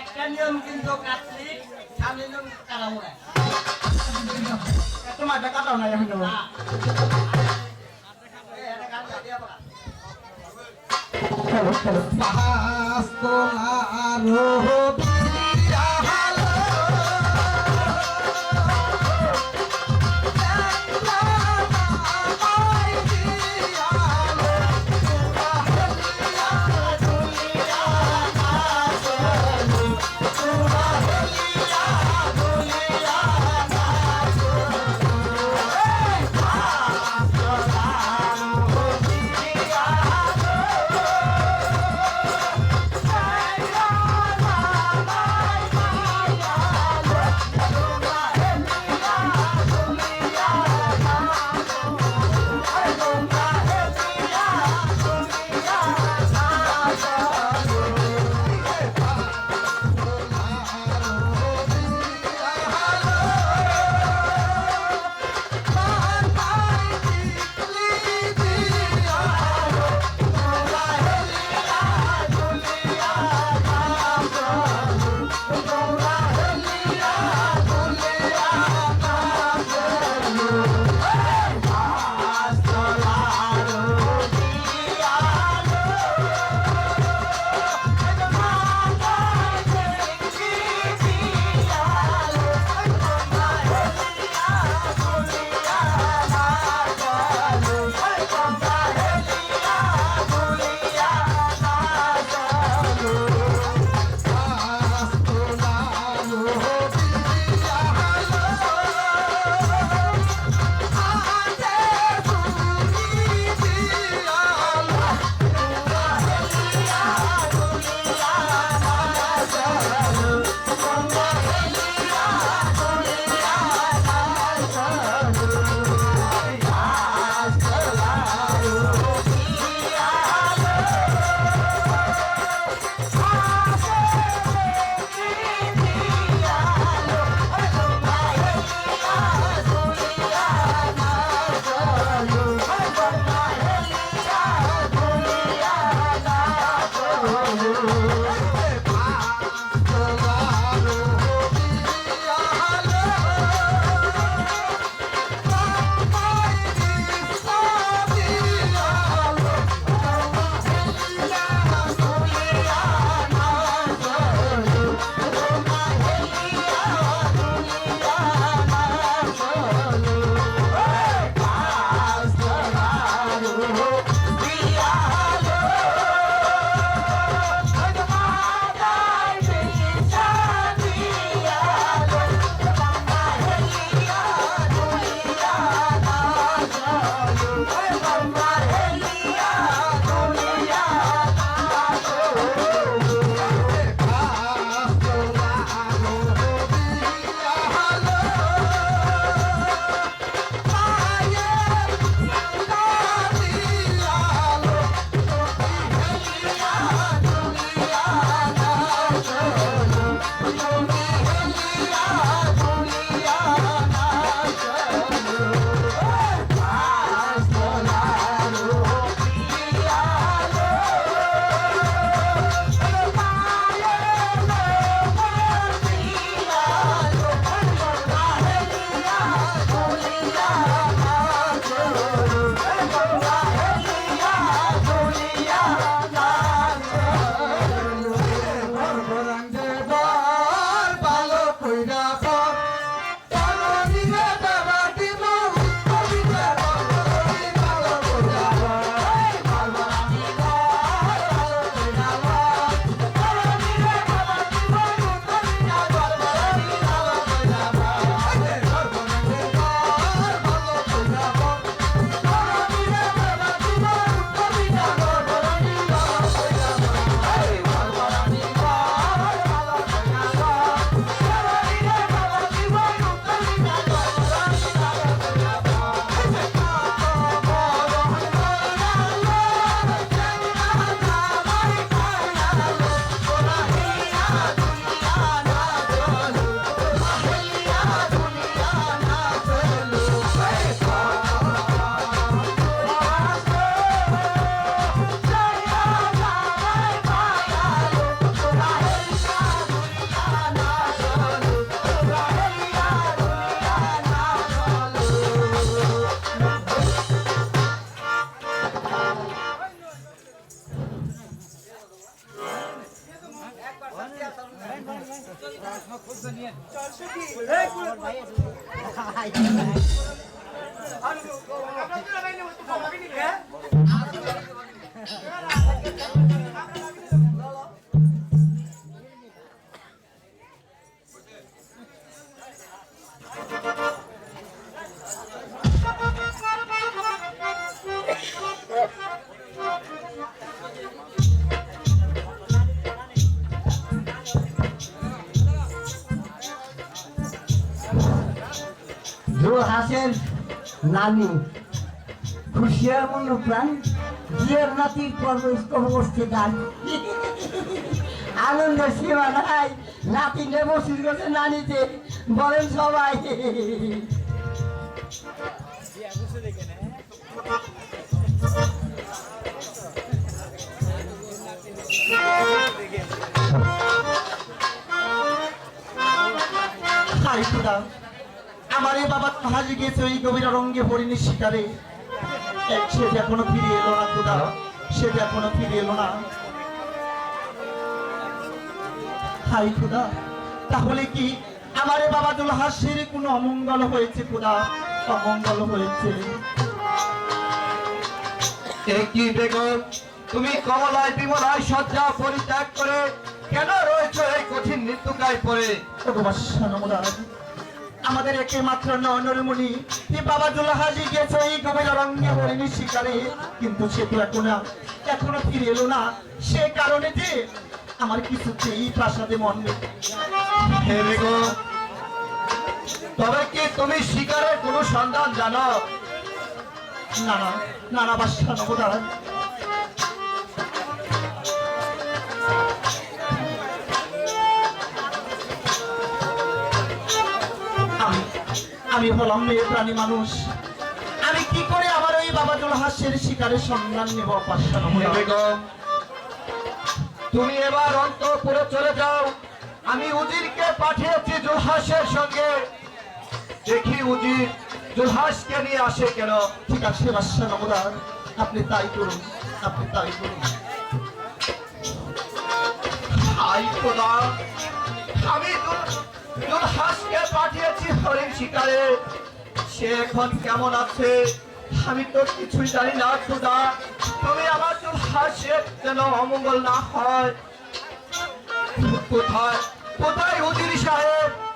একটা নিয়ম কিন্তু কাটলি সামনে নিয়ম কাটাবো না। তোমার কাটাও না এখন হ্যাঁ। এই, এটা জো হাসেন নানি। খুশিয়ার মন প্রাণ জিয়ার নাতির কর্মস্থ গান আনন্দ সীমা নাই নাতিনে বসির গেছে নানিতে, বলেন সবাই। হাই, খুদা। আমার বাবা হাজি গেছে ওই গভীর রঙ্গে হরিণী শিকারে। সে এখনও ফিরে এলো না খুদা। সে এখনও ফিরে এলো না। হাই খুদা তাহলে কি আমার বাবা দুল হাসির কোনো অমঙ্গল হয়েছে খুদা? অমঙ্গল হয়েছে। কি বেগম তুমি কমলায় বিমলায় সজ্জা পরিত্যাগ করে কেন রয়েছে এই কঠিন মৃত্যুকায় পড়ে? আমাদের একে মাত্র নয়নরমণি। এই বাবা দুল হাজি গেছে এই গভীর রঙ্গে হরিণী শিকারে কিন্তু সে তো এখনও এখনও ফিরে এলো না। সে কারণে যে আমার কিছুতেই প্রাসাদে মন নেই। তবে কি তুমি শিকারের কোনো সন্ধান জানো? না না না না, বাসা আমি হলাম মেয়ে প্রাণী মানুষ। আমি কি করে আমার ওই বাবা জল হাসের শিকারের সন্ধান নেব তুমি এবার অন্তপুরে চলে যাও। আমি উজিরকে পাঠিয়েছি জুলহাসের সঙ্গে। দেখি উজির জুলহাসকে নিয়ে আসে কেন? ঠিক আছে বাসা নবদার আপনি তাই করুন আপনি তাই করুন। আমি হরিণ শিকারে। সে এখন কেমন আছে? আমি তো কিছুই জানি না, খুদা। তুমি আমার হাসে যেন অমঙ্গল না হয়। কোথায়? কোথায় উদির সাহেব?